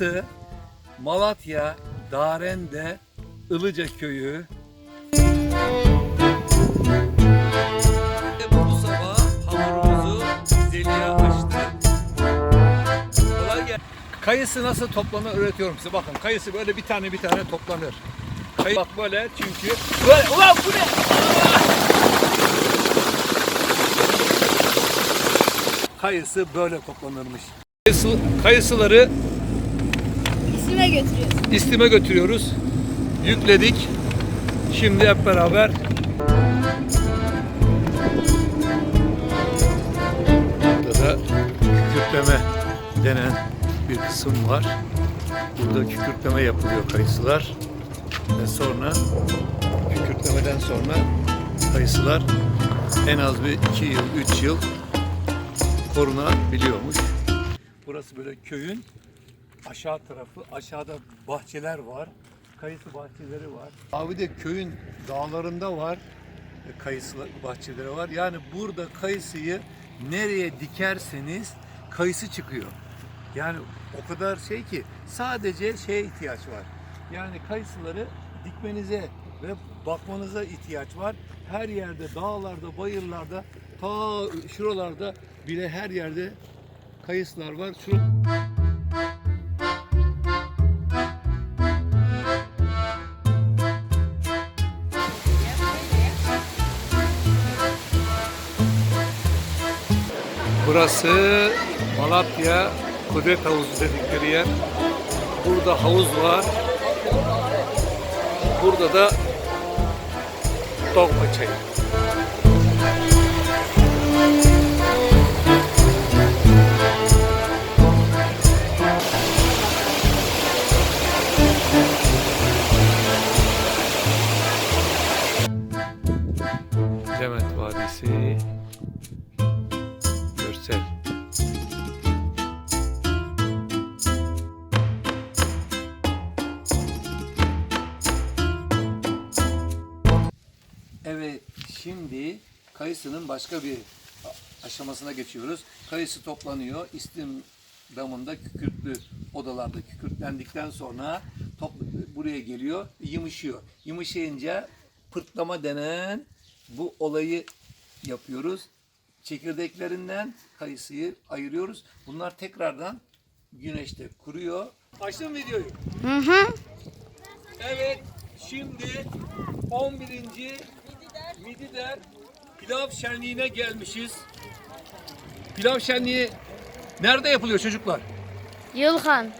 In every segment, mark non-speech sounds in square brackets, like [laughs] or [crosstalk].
Burası Malatya Darende Ilıca köyü. Bu sabah hamurumuzu Zeliha açtı. Kolay gel. Kayısı nasıl toplanır öğretiyorum size. Bakın kayısı böyle bir tane bir tane toplanır. Kayı bak böyle çünkü böyle ulan bu ne? Kayısı böyle toplanırmış. Kayısı, kayısıları İsime götürüyoruz. İstime götürüyoruz. Yükledik. Şimdi hep beraber Burada da kükürtleme denen bir kısım var. Burada kükürtleme yapılıyor kayısılar. Ve sonra kükürtlemeden sonra kayısılar en az bir iki yıl, üç yıl korunabiliyormuş. Burası böyle köyün aşağı tarafı. Aşağıda bahçeler var. Kayısı bahçeleri var. Abi de köyün dağlarında var. e, Kayısı bahçeleri var. Yani burada kayısıyı nereye dikerseniz kayısı çıkıyor. Yani o kadar şey ki sadece şeye ihtiyaç var. Yani kayısıları dikmenize ve bakmanıza ihtiyaç var. Her yerde dağlarda, bayırlarda, ta şuralarda bile her yerde kayısılar var. Şur Burası Malatya Kudret Havuzu dedikleri yer. Burada havuz var. Burada da dogma çayı. Levent Vadisi kayısının başka bir aşamasına geçiyoruz. Kayısı toplanıyor. İstim damında kükürtlü odalarda kükürtlendikten sonra top, buraya geliyor, yımışıyor. Yımışayınca pırtlama denen bu olayı yapıyoruz. Çekirdeklerinden kayısıyı ayırıyoruz. Bunlar tekrardan güneşte kuruyor. Açtın videoyu? Hı hı. Evet, şimdi 11. Midider Pilav Şenliği'ne gelmişiz. Pilav Şenliği nerede yapılıyor çocuklar? Yılhan.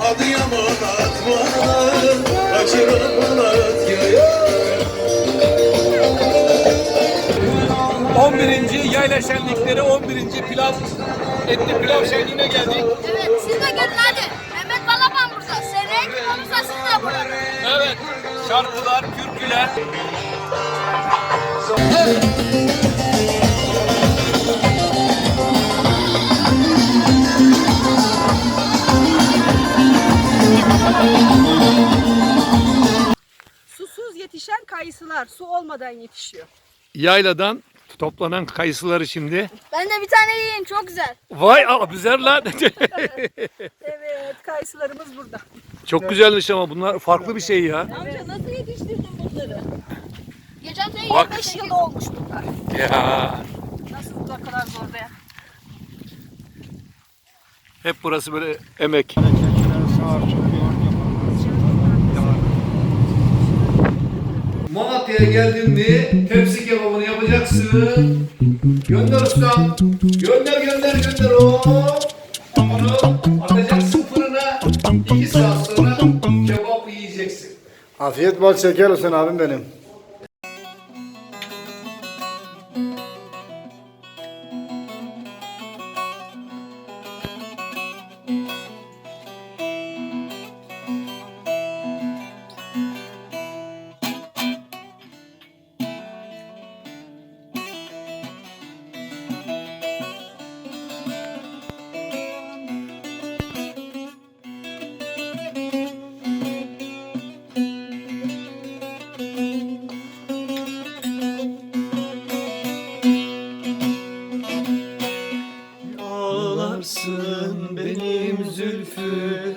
Adıyaman atmadan Kaçıran Malatya'ya 11. Yayla Şenlikleri 11. Pilav Etli Pilav Şenliği'ne geldik. Evet siz de gelin hadi. Mehmet Balaban burada. Seneye kim olursa siz de burada. Evet, şarkılar, türküler. Susuz yetişen kayısılar su olmadan yetişiyor. Yayladan toplanan kayısıları şimdi. Ben de bir tane yiyeyim çok güzel. Vay güzel lan. [laughs] Evet kayısılarımız burada. Çok güzelmiş ama bunlar farklı bir şey ya. Amca nasıl yetiştirdin bunları? Geçen sene Bak. 25 Yıl yıl olmuş bunlar. Ya. Nasıl bu kadar zor be? Hep burası böyle emek. Malatya'ya geldin mi tepsi yapacaksın. Gönder ustam. Gönder gönder gönder o. Bunu atacaksın fırına. İki saat sonra kebap yiyeceksin. Afiyet bol şeker olsun abim benim.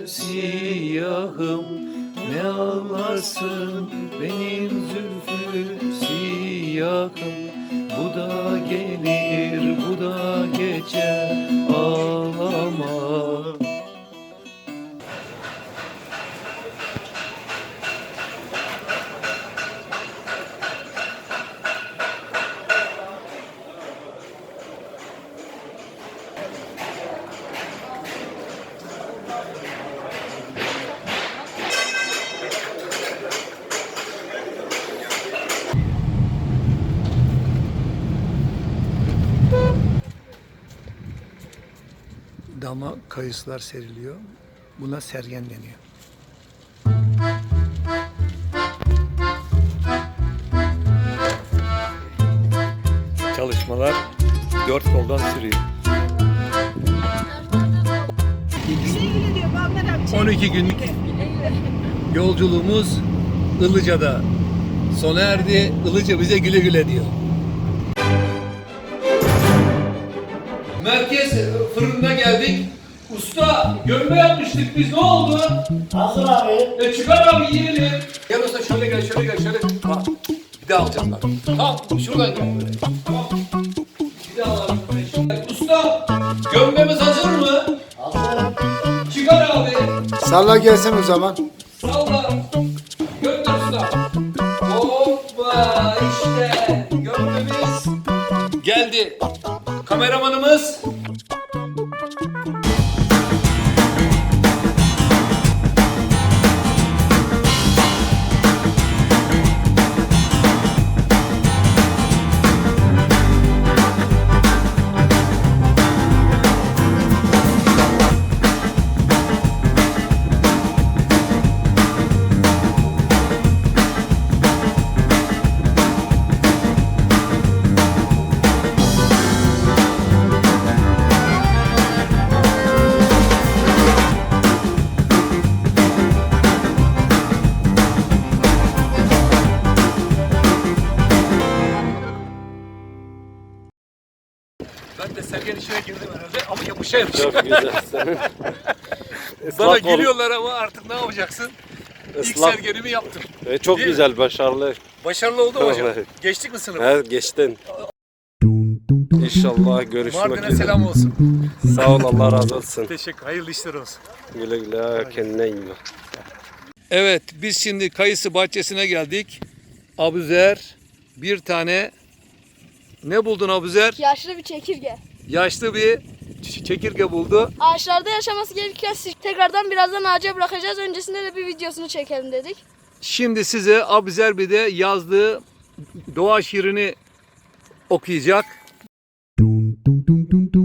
siyahım Ne ağlarsın benim zülfü siyahım. Bu da gelir bu da geçer. Dama kayısılar seriliyor. Buna sergen deniyor. Çalışmalar dört koldan sürüyor. 12 günlük yolculuğumuz Ilıca'da sona erdi. Ilıca bize güle güle diyor. Merkez fırınına geldik. Usta gömme yapmıştık biz ne oldu? Nasıl abi? E çıkar abi yiyelim. Gel usta şöyle gel şöyle gel şöyle. Bak bir daha alacağız bak. Tamam şuradan gel. Tamam. Bir daha alalım. Usta gömmemiz hazır mı? Hazır. Çıkar abi. Salla gelsin o zaman. Salla. Gönder usta. Hoppa işte gömmemiz geldi. Kameramanımız yapışa. Çok güzel. [laughs] Bana ıslak ol- gülüyorlar ama artık ne yapacaksın? İlk ıslak- sergenimi yaptım. E, çok Değil mi? güzel, başarılı. Başarılı oldu mu hocam? Evet. Geçtik mi sınıfı? Her geçtin. İnşallah görüşmek Mardin'e üzere. selam olsun. Sağ ol, Allah razı olsun. Teşekkür, hayırlı işler olsun. Güle güle, kendine iyi bak. Evet, biz şimdi kayısı bahçesine geldik. Abuzer bir tane ne buldun Abuzer? Yaşlı bir çekirge. Yaşlı bir çekirge buldu. Ağaçlarda yaşaması gereken tekrardan birazdan ağaca bırakacağız. Öncesinde de bir videosunu çekelim dedik. Şimdi size Abzerbi'de yazdığı doğa şiirini okuyacak. Dum dum dum dum dum.